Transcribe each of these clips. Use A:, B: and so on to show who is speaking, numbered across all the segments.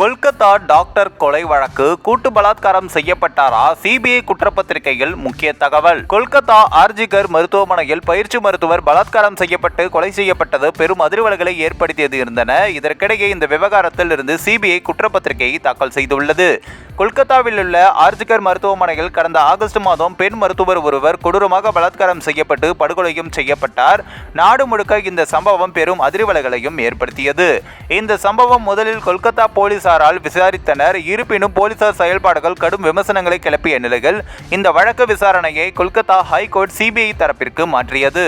A: Kolkata doctor கொலை வழக்கு கூட்டு பலாத்காரம் செய்யப்பட்டாரா? சிபிஐ குற்றப்பத்திரிகையில் முக்கிய தகவல். கொல்கத்தா ஆர்ஜிகர் மருத்துவமனையில் பயிற்சி மருத்துவர் பலாத்காரம் செய்யப்பட்டு கொலை செய்யப்பட்டது பெரும் அதிர்வலைகளை ஏற்படுத்தியது இருந்தன. இதற்கிடையே இந்த விவகாரத்தில் இருந்து சிபிஐ குற்றப்பத்திரிகையை தாக்கல் செய்துள்ளது. கொல்கத்தாவில் உள்ள ஆர்ஜிகர் மருத்துவமனையில் கடந்த ஆகஸ்ட் மாதம் பெண் மருத்துவர் ஒருவர் கொடூரமாக பலாத்காரம் செய்யப்பட்டு படுகொலையும் செய்யப்பட்டார். நாடு முழுக்க இந்த சம்பவம் பெரும் அதிர்வலைகளையும் ஏற்படுத்தியது. இந்த சம்பவம் முதலில் கொல்கத்தா போலீஸ் போலீசாரால் விசாரித்தனர். இருப்பினும் போலீசார் செயல்பாடுகள் கடும் விமர்சனங்களை கிளப்பிய நிலையில் இந்த வழக்கு விசாரணையை கொல்கத்தா ஹைகோர்ட் சிபிஐ தரப்பிற்கு மாற்றியது.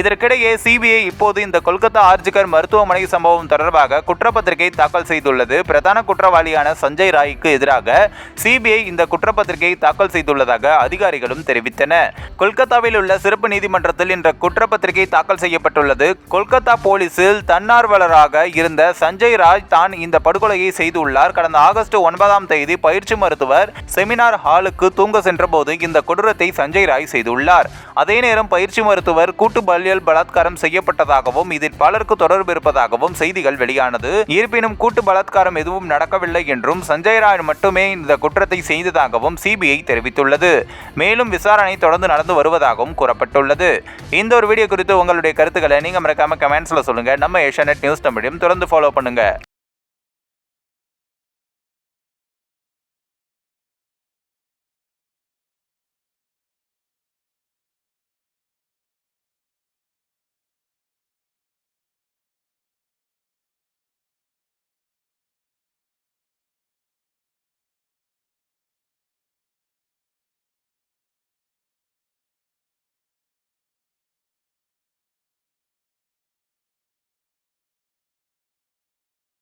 A: இதற்கிடையே சிபிஐ இப்போது இந்த கொல்கத்தா ஆர்ஜிகர் மருத்துவமனை சம்பவம் தொடர்பாக குற்றப்பத்திரிகை தாக்கல் செய்துள்ளது. பிரதான குற்றவாளியான சஞ்சய் ராய்க்கு எதிராக சிபிஐ இந்த குற்றப்பத்திரிகையை தாக்கல் செய்துள்ளதாக அதிகாரிகளும் தெரிவித்தனர் கொல்கத்தாவில் உள்ள சிறப்பு நீதிமன்றத்தில் இந்த குற்றப்பத்திரிகை தாக்கல் செய்யப்பட்டுள்ளது. கொல்கத்தா போலீசில் தன்னார்வலராக இருந்த சஞ்சய் ராஜ் தான் இந்த படுகொலையை செய்து செய்துள்ளார் கடந்த ஆகஸ்ட் ஒன்பதாம் தேதி பயிற்சி மருத்துவர் செமினார் ஹாலுக்கு தூங்க சென்றபோது இந்த கொடூரத்தை சஞ்சய் ராய் செய்துள்ளார். அதே நேரம் பயிற்சி மருத்துவர் கூட்டு பாலியல் பலாத்காரம் செய்யப்பட்டதாகவும் இதில் பலருக்கு தொடர்பு இருப்பதாகவும் செய்திகள் வெளியானது. இருப்பினும் கூட்டு பலாத்காரம் எதுவும் நடக்கவில்லை என்றும் சஞ்சய் ராய் மட்டுமே இந்த குற்றத்தை செய்ததாகவும் சிபிஐ தெரிவித்துள்ளது. மேலும் விசாரணை தொடர்ந்து நடந்து வருவதாகவும் கூறப்பட்டுள்ளது. இந்த ஒரு வீடியோ குறித்து உங்களுடைய கருத்துக்களை நீங்க மறக்காம கமெண்ட்ஸ்ல சொல்லுங்க. நம்ம ஏஷியா நியூஸ் தமிழையும் தொடர்ந்து ஃபாலோ பண்ணுங்க.